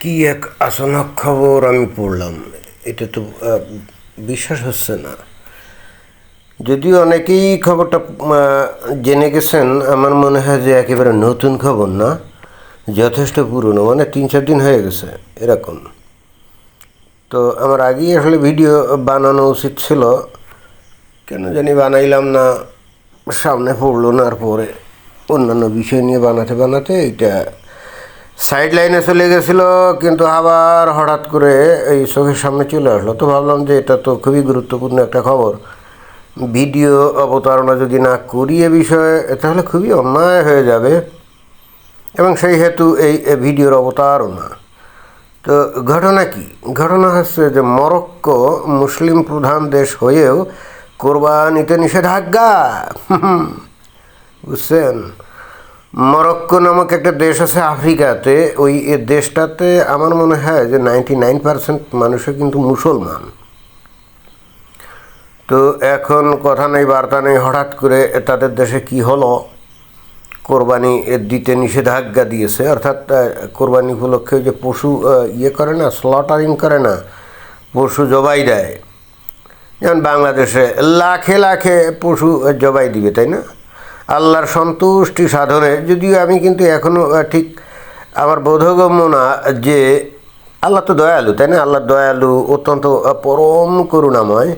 কি এক আসনক খবর আমি পড়লাম। এটা তো বিশ্বাস হচ্ছে না। যদিও অনেকেই খবরটা জেনে গেছেন, আমার মনে হয় যে একেবারে নতুন খবর না, যথেষ্ট পুরনো মানে তিন চার দিন হয়ে গেছে, এরকম। তো আমার আগেই আসলে ভিডিও বানানো উচিত ছিল, কেন জানি বানাইলাম না, সামনে পড়ল না, আর পরে অন্যান্য বিষয় নিয়ে বানাতে বানাতে এইটা সাইড লাইনে চলে গেছিল, কিন্তু আবার হঠাৎ করে এই চোখের সামনে চলে আসলো। তো ভাবলাম যে এটা তো খুবই গুরুত্বপূর্ণ একটা খবর। ভিডিও অবতারণা যদি না করি এ বিষয়ে, তাহলে খুবই অন্যায় হয়ে যাবে। এবং সেই হেতু এই ভিডিওর অবতারণা। তো ঘটনা কি? ঘটনা হচ্ছে যে মরক্কো মুসলিম প্রধান দেশ হয়েও কোরবানিতে নিষেধাজ্ঞা। বুঝছেন? মরক্কো নামক একটা দেশ আছে আফ্রিকাতে। ওই দেশটাতে আমার মনে হয় যে নাইনটি নাইন পার্সেন্ট মানুষও কিন্তু মুসলমান। তো এখন কথা নেই, বার্তা নেই, হঠাৎ করে তাদের দেশে কি হলো? কোরবানি দিতে নিষেধাজ্ঞা দিয়েছে। অর্থাৎ কোরবানি উপলক্ষে যে পশু ইয়ে করে না স্লটারিং করে না, পশু জবাই দেয়। যেমন বাংলাদেশে লাখে লাখে পশু জবাই দিবে, তাই না? আল্লাহর সন্তুষ্টি সাধনে, যদিও আমি কিন্তু এখনও ঠিক আমার বোধগম্য না যে আল্লাহ তো দয়ালু, তাই না? আল্লাহ দয়ালু অত্যন্ত পরম করুণাময়।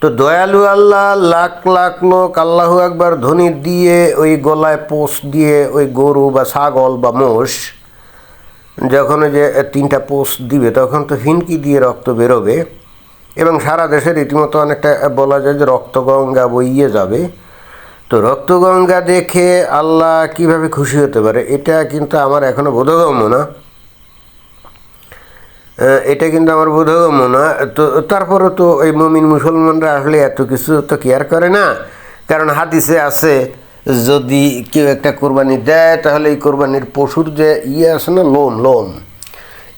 তো দয়ালু আল্লাহ, লাখ লাখ লোক, আল্লাহ একবার ধ্বনি দিয়ে ওই গলায় পোষ দিয়ে ওই গরু বা ছাগল বা মোষ, যখন যে তিনটা পোষ দিবে, তখন তো হিনকি দিয়ে রক্ত বেরোবে। এবং সারা দেশে রীতিমতো অনেকটা বলা যায় যে রক্তগঙ্গা বইয়ে যাবে। তো রক্তগঙ্গা দেখে আল্লাহ কীভাবে খুশি হতে পারে, এটা কিন্তু আমার এখনও বোধগম্য না। এটা কিন্তু আমার বোধগম্য না। তো তারপরে তো এই মমিন মুসলমানরা আসলে এত কিছু তো কেয়ার করে না। কারণ হাদিসে আছে, যদি কেউ একটা কোরবানি দেয়, তাহলে এই কোরবানির পশুর যে ইয়ে আছে না লোম লোম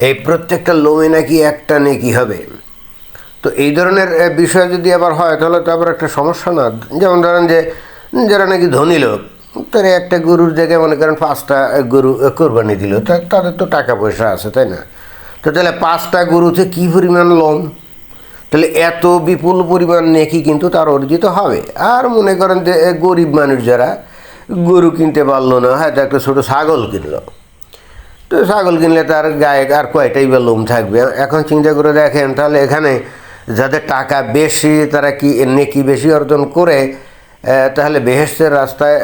এই প্রত্যেকটা লোমে নাকি একটা নেকি হবে। তো এই ধরনের বিষয় যদি আবার হয়, তাহলে তো আবার একটা সমস্যা না। যেমন ধরেন যে যারা নাকি ধনী লোক, তারা একটা গরুর জায়গায় মনে করেন পাঁচটা গরু কোরবানি দিল। তাদের তো টাকা পয়সা আছে, তাই না? তো তাহলে পাঁচটা গরুতে কী পরিমাণ লোন? তাহলে এত বিপুল পরিমাণ নেকি কিন্তু তার অর্জিত হবে। আর মনে করেন যে গরিব মানুষ যারা গরু কিনতে পারল না হয়তো একটা ছোটো ছাগল কিনলো। তো ছাগল কিনলে তার গায়ে আর কয়টাই বা লোম থাকবে? এখন চিন্তা করে দেখেন, তাহলে এখানে যাদের টাকা বেশি, তারা কি নেকি বেশি অর্জন করে তাহলে বেহেস্তের রাস্তায়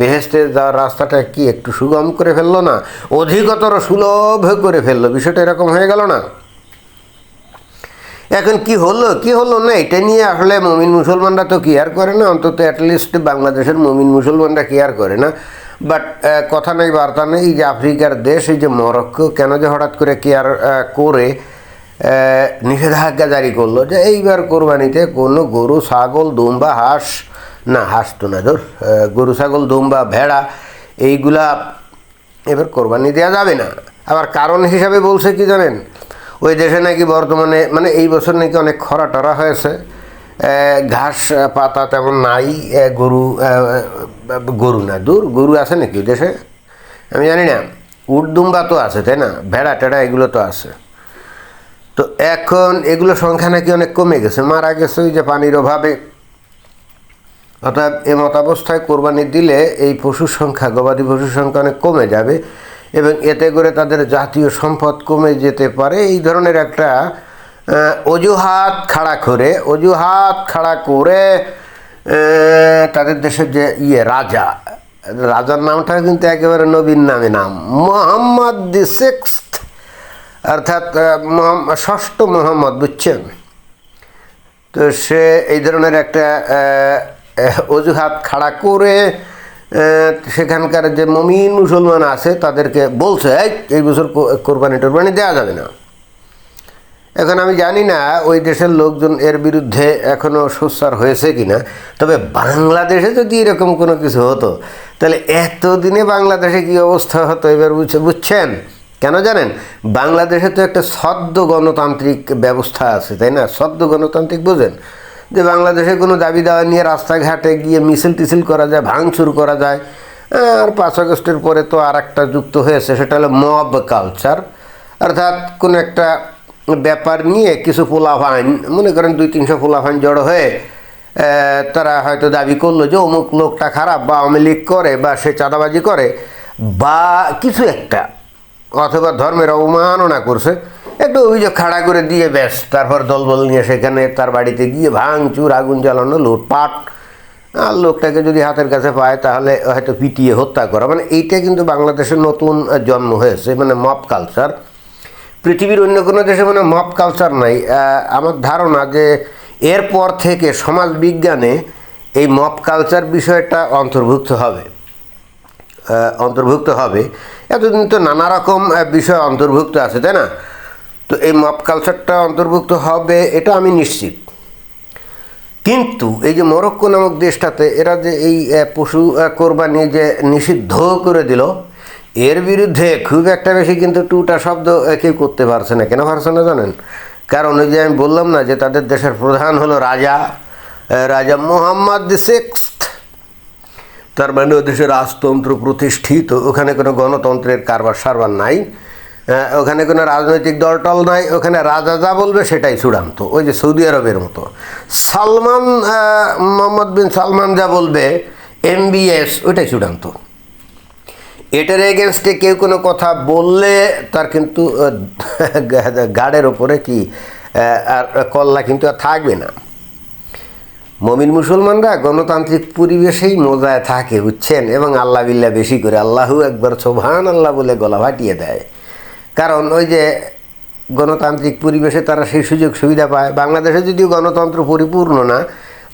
বেহেস্তের যাওয়ার রাস্তাটা কি একটু সুগম করে ফেলল না? অধিকতর সুলভ করে ফেলল? বিষয়টা এরকম হয়ে গেল না? এখন কি হলো? কি হলো না? এটা নিয়ে আসলে মমিন মুসলমানরা তো কেয়ার করে না। অন্তত অ্যাটলিস্ট বাংলাদেশের মমিন মুসলমানরা কেয়ার করে না। বাট কথা নেই, বার্তা নেই যে আফ্রিকার দেশ, এই যে মরক্কো কেন যে হঠাৎ করে কেয়ার করে নিষেধাজ্ঞা জারি করল যে এইবার কোরবানিতে কোনো গরু, ছাগল, দুম্বা, হাঁস না হাঁস তো না ধর। গরু, ছাগল, দুম্বা, ভেড়া, এইগুলা এবার কোরবানি দেওয়া যাবে না। আবার কারণ হিসাবে বলছে কি জানেন? ওই দেশে নাকি বর্তমানে মানে এই বছর নাকি অনেক খরা টরা হয়েছে ঘাস পাতা তেমন নাই গরু গরু না, দূর, গরু আছে নাকি ওই দেশে? আমি জানি না, উট, দুম্বা তো আছে, তাই না? ভেড়া, টেড়া এগুলো তো আছে। তো এখন এগুলো সংখ্যা নাকি অনেক কমে গেছে, মারা গেছে ওই যে পানির অভাবে। অর্থাৎ এ মতাবস্থায় কোরবানি দিলে এই পশুর সংখ্যা, গবাদি পশুর সংখ্যা অনেক কমে যাবে এবং এতে করে তাদের জাতীয় সম্পদ কমে যেতে পারে। এই ধরনের একটা অজুহাত খাড়া করে, অজুহাত খাড়া করে তাদের দেশের যে ইয়ে রাজা, রাজার নামটা কিন্তু একেবারে নবীন নামে নাম, মোহাম্মদ দি সিক্স অর্থাৎ ষষ্ঠ মোহাম্মদ, বুঝছেন? তো সে এই ধরনের একটা অজুহাত খাড়া করে সেখানকার যে মমিন মুসলমান আছে তাদেরকে বলছে "এই, বছর কোরবানি টোরবানি দেওয়া যাবে না। এখন আমি জানি না ওই দেশের লোকজন এর বিরুদ্ধে এখনও সোচ্চার হয়েছে কি না তবে বাংলাদেশে যদি এরকম কোনো কিছু হতো তাহলে এতদিনে বাংলাদেশে কি অবস্থা হতো এবার বুঝছে বুঝছেন? কেন জানেন? বাংলাদেশে তো একটা সদ্য গণতান্ত্রিক ব্যবস্থা আছে তাই না? সদ্য গণতান্ত্রিক বোঝেন? যে বাংলাদেশে কোনো দাবি দাওয়া নিয়ে রাস্তাঘাটে গিয়ে মিছিল টিছিল করা যায়, ভাঙচুর করা যায়, আর পাঁচ আগস্টের পরে তো আর একটা যুক্ত হয়েছে, সেটা হলো মব কালচার অর্থাৎ কোনো একটা ব্যাপার নিয়ে কিছু পোলাভাইন মনে করেন দুই তিনশো পোলাভাইন জড়ো হয়ে তারা হয়তো দাবি করল যে অমুক লোকটা খারাপ বা আওয়ামী লীগ করে বা সে চাঁদাবাজি করে, বা কিছু একটা, অথবা ধর্মের অবমাননা করছে। একটা অভিযোগ খাড়া করে দিয়ে ব্যাস, তারপর দলবল নিয়ে সেখানে তার বাড়িতে গিয়ে ভাঙচুর, আগুন জ্বালানো, লুটপাট। আর লোকটাকে যদি হাতের কাছে পায় তাহলে হয়তো পিটিয়ে হত্যা করা। মানে এইটা কিন্তু বাংলাদেশের নতুন জন্ম হয়েছে মানে মপ কালচার। পৃথিবীর অন্য কোনো দেশে মানে মপ কালচার নাই। আমার ধারণা যে এরপর থেকে সমাজ বিজ্ঞানে এই মপ কালচার বিষয়টা অন্তর্ভুক্ত হবে। অন্তর্ভুক্ত হবে। এতদিন তো নানা রকম বিষয় অন্তর্ভুক্ত আছে, তাই না? তো এই মপ কালচারটা অন্তর্ভুক্ত হবে, এটা আমি নিশ্চিত। কিন্তু এই যে মরক্কো নামক দেশটাতে এরা যে এই পশু কোরবানি যে নিষিদ্ধ করে দিল, এর বিরুদ্ধে খুব একটা বেশি কিন্তু টুটা শব্দ কেউ করতে পারছে না। কেন পারছে না জানেন? কারণ ওই যে আমি বললাম না যে তাদের দেশের প্রধান হলো রাজা রাজা মোহাম্মদ দি সিক্সথ তার মানে ও দেশে রাজতন্ত্র প্রতিষ্ঠিত, ওখানে কোনো গণতন্ত্রের কারবার সারবার নাই। ওখানে কোনো রাজনৈতিক দলটল নাই, ওখানে রাজা যা বলবে সেটাই চূড়ান্ত। ওই যে সৌদি আরবের মতো। সালমান মোহাম্মদ বিন সালমান যা বলবে এম এমবিএস ওইটাই চূড়ান্ত। এটার এগেনস্টে কেউ কোনো কথা বললে তার কিন্তু গাড়ের ওপরে কি আর কল্লা কিন্তু আর থাকবে না। মমিন মুসলমানরা গণতান্ত্রিক পরিবেশেই মজায় থাকে, বুঝছেন? এবং আল্লাহ বিল্লাহ বেশি করে, আল্লাহু একবার সোভান আল্লাহ বলে গলা ভাটিয়ে দেয়। কারণ ওই যে গণতান্ত্রিক পরিবেশে তারা সেই সুযোগ সুবিধা পায়। বাংলাদেশে যদিও গণতন্ত্র পরিপূর্ণ না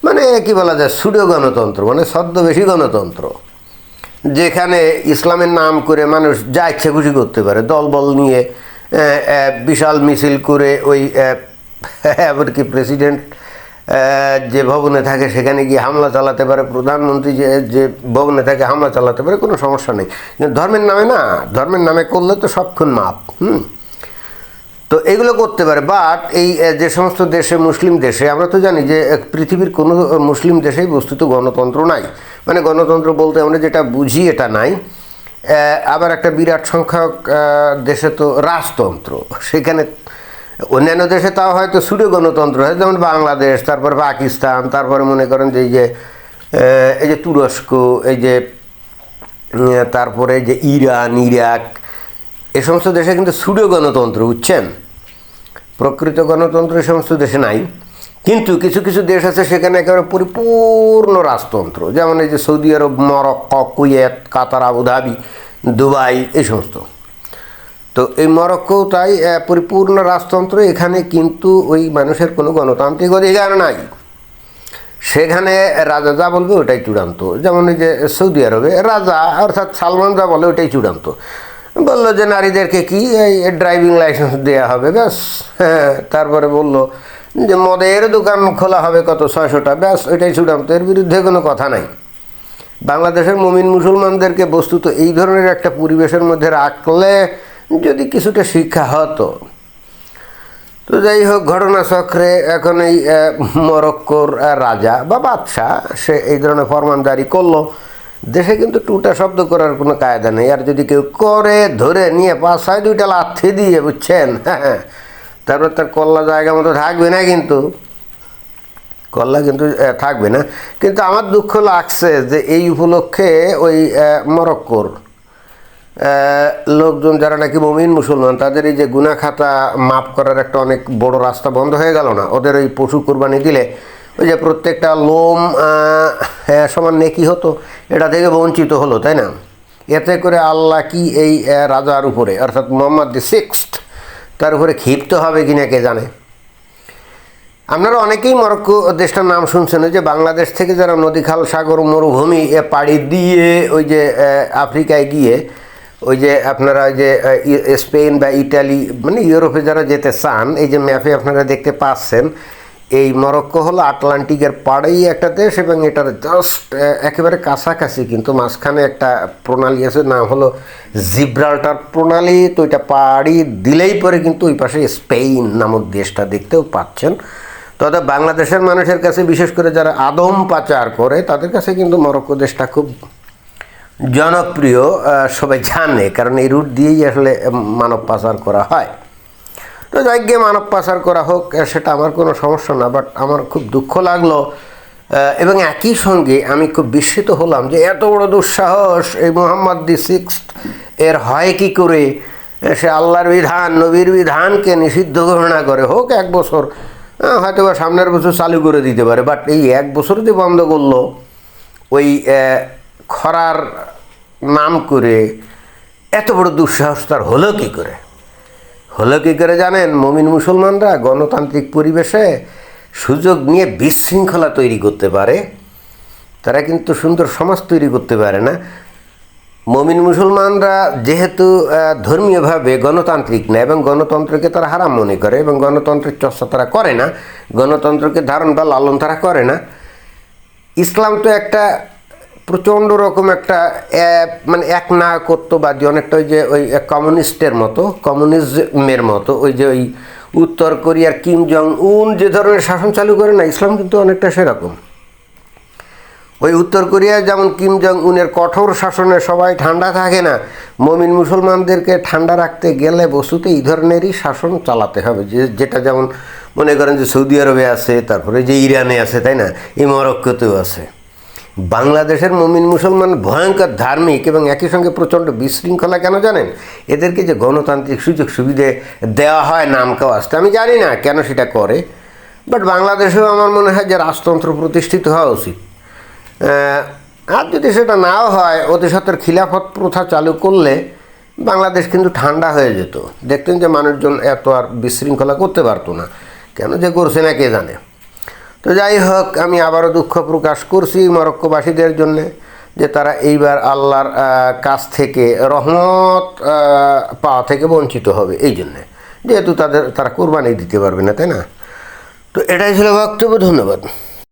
মানে কি বলা যায়, সুডো গণতন্ত্র মানে ছদ্মবেশী গণতন্ত্র, যেখানে ইসলামের নাম করে মানুষ যা ইচ্ছে খুশি করতে পারে, দলবল নিয়ে বিশাল মিছিল করে ওই এমনকি প্রেসিডেন্ট যে ভবনে থাকে সেখানে গিয়ে হামলা চালাতে পারে, প্রধানমন্ত্রী যে যে ভবনে থাকে হামলা চালাতে পারে, কোনো সমস্যা নেই। ধর্মের নামে না, ধর্মের নামে করলে তো সবক্ষণ মাপ, হুম? তো এগুলো করতে পারে বাট এই যে সমস্ত দেশে, মুসলিম দেশে, আমরা তো জানি যে পৃথিবীর কোনো মুসলিম দেশেই বস্তুত গণতন্ত্র নাই। মানে গণতন্ত্র বলতে আমরা যেটা বুঝি, এটা নাই। আবার একটা বিরাট সংখ্যক দেশে তো রাজতন্ত্র, সেখানে অন্যান্য দেশে তাও হয়তো সুডো গণতন্ত্র হয়, যেমন বাংলাদেশ, তারপর পাকিস্তান, তারপরে মনে করেন যে এই যে এই যে তুরস্ক, এই যে তারপরে যে ইরান, ইরাক, এ সমস্ত দেশে কিন্তু সুডো গণতন্ত্র, বুঝছেন? প্রকৃত গণতন্ত্র এ সমস্ত দেশে নাই। কিন্তু কিছু কিছু দেশ আছে সেখানে একেবারে পরিপূর্ণ রাজতন্ত্র, যেমন এই যে Saudi Arab, Morocco, Kuwait, Qatar, Abu Dhabi, Dubai, এই সমস্ত। তো এই মরক্কো তাই পরিপূর্ণ রাজতন্ত্র, এখানে কিন্তু ওই মানুষের কোনো গণতান্ত্রিক অধিকার নাই। সেখানে রাজা যা বলবে ওটাই চূড়ান্ত। যেমন যে সৌদি আরবে, রাজা অর্থাৎ সালমান যা বলে ওটাই চূড়ান্ত। বলল যে নারীদেরকে কি এই ড্রাইভিং লাইসেন্স দেওয়া হবে, ব্যাস। হ্যাঁ তারপরে বলল যে মদের দোকান খোলা হবে কত ছয়শোটা, ব্যাস, ওইটাই চূড়ান্ত। এর বিরুদ্ধে কোনো কথা নাই। বাংলাদেশের মমিন মুসলমানদেরকে বস্তুত এই ধরনের একটা পরিবেশের মধ্যে রাখলে যদি কিছুটা শিক্ষা হতো। তো যাই হোক ঘটনা চক্রে এখন এই মরক্কোর রাজা বা বাদশাহ, সে এই ধরনের ফরমান জারি করল। দেশে কিন্তু টুটা শব্দ করার কোনো কায়দা নেই। আর যদি কেউ করে, ধরে নিয়ে পাশায় দুইটা লাথি দিয়ে, বুঝছেন? হ্যাঁ তারপর তার কল্লা জায়গা মতো থাকবে না কিন্তু। কল্লা কিন্তু থাকবে না। কিন্তু আমার দুঃখ লাগছে যে এই উপলক্ষে ওই মরক্কোর লোকজন যারা নাকি মমিন মুসলমান, তাদের এই যে গুনা খাতা মাফ করার একটা অনেক বড় রাস্তা বন্ধ হয়ে গেল না? ওদের ওই পশু কোরবানি দিলে ওই যে প্রত্যেকটা লোম সমান নেকি হতো, এটা থেকে বঞ্চিত হলো, তাই না? এতে করে আল্লাহ কি এই রাজার উপরে, অর্থাৎ মোহাম্মদ দি সিক্সথ তার উপরে ক্ষিপ্ত হবে কিনা কে জানে? আপনারা অনেকেই মরক্কো দেশটার নাম শুনছেন যে বাংলাদেশ থেকে যারা নদী খাল সাগর, মরুভূমি, এ পাড়ি দিয়ে ওই যে আফ্রিকায় গিয়ে ওই যে আপনারা যে স্পেন বা ইটালি মানে ইউরোপে যারা যেতে চান, এই যে ম্যাপে আপনারা দেখতে পাচ্ছেন, এই মরক্কো হলো আটলান্টিকের পাড়েই একটা দেশ এবং এটার জাস্ট একেবারে কাছাকাছি, কিন্তু মাঝখানে একটা প্রণালী আছে, নাম হলো জিব্রাল্টার প্রণালী। তো এটা পাড়ি দিলেই পরে কিন্তু ওই পাশে স্পেন নামক দেশটা দেখতেও পাচ্ছেন। তবে বাংলাদেশের মানুষের কাছে, বিশেষ করে যারা আদম পাচার করে, তাদের কাছে কিন্তু মরক্কো দেশটা খুব জনপ্রিয় সবাই জানে, কারণ এই রুট দিয়েই আসলে মানব পাচার করা হয়। তো গিয়ে মানব পাচার করা হোক সেটা আমার কোনো সমস্যা না বাট আমার খুব দুঃখ লাগল। এবং একই সঙ্গে আমি খুব বিস্মিত হলাম যে এত বড় দুঃসাহস, এই মোহাম্মদ দি সিক্স এর হয় কি করে? সে আল্লাহর বিধান, নবীর বিধানকে নিষিদ্ধ ঘোষণা করে, হোক এক বছর হয়তো বা সামনের বছর চালু করে দিতে পারে বাট এই এক বছর যে বন্ধ করল। ওই খরার নাম করে এত বড় দুঃসাহস তার হলো কী করে? হলো কী করে জানেন? মমিন মুসলমানরা গণতান্ত্রিক পরিবেশে সুযোগ নিয়ে বিশৃঙ্খলা তৈরি করতে পারে। তারা কিন্তু সুন্দর সমাজ তৈরি করতে পারে না। মমিন মুসলমানরা যেহেতু ধর্মীয়ভাবে গণতান্ত্রিক না এবং গণতন্ত্রকে তারা হারাম মনে করে এবং গণতন্ত্রের চর্চা তারা করে না, গণতন্ত্রকে ধারণ বা লালন তারা করে না। ইসলাম তো একটা প্রচণ্ড রকম একটা মানে এক না নায়কত্ববাদী অনেকটা ওই যে ওই কমিউনিস্টের মতো, কমিউনিজমের মতো, ওই যে ওই উত্তর কোরিয়ার কিম জং উন যে ধরনের শাসন চালু করে না, ইসলাম কিন্তু অনেকটা সেরকম। ওই উত্তর কোরিয়ায় যেমন কিম জং উনের কঠোর শাসনে সবাই ঠান্ডা থাকে না, মমিন মুসলমানদেরকে ঠান্ডা রাখতে গেলে বস্তুতে এই ধরনেরই শাসন চালাতে হবে। যে, যেটা যেমন মনে করেন যে সৌদি আরবে আছে, তারপরে যে ইরানে আছে, তাই না? এই মরক্কোতেও আছে। বাংলাদেশের মমিন মুসলমান ভয়ঙ্কর ধার্মিক এবং একই সঙ্গে প্রচণ্ড বিশৃঙ্খলা কেন জানেন? এদেরকে যে গণতান্ত্রিক সুযোগ সুবিধে দেওয়া হয় নাম আসতে, আমি জানি না কেন সেটা করে। বাট বাংলাদেশেও আমার মনে হয় যে রাজতন্ত্র প্রতিষ্ঠিত হওয়া উচিত। আর যদি সেটা নাও হয় অতি খিলাফত প্রথা চালু করলে বাংলাদেশ কিন্তু ঠান্ডা হয়ে যেত। দেখতেন যে মানুষজন এত আর বিশৃঙ্খলা করতে পারতো না। কেন যে করছে না কে জানে? তো যাই হোক, আমি আবারও দুঃখ প্রকাশ করছি মরক্কোবাসীদের জন্যে যে তারা এইবার আল্লাহর কাছ থেকে রহমত পাওয়া থেকে বঞ্চিত হবে এই জন্যে। যেহেতু তাদের, তারা কোরবানি দিতে পারবে না, তাই না? তো এটাই ছিল বক্তব্য, ধন্যবাদ।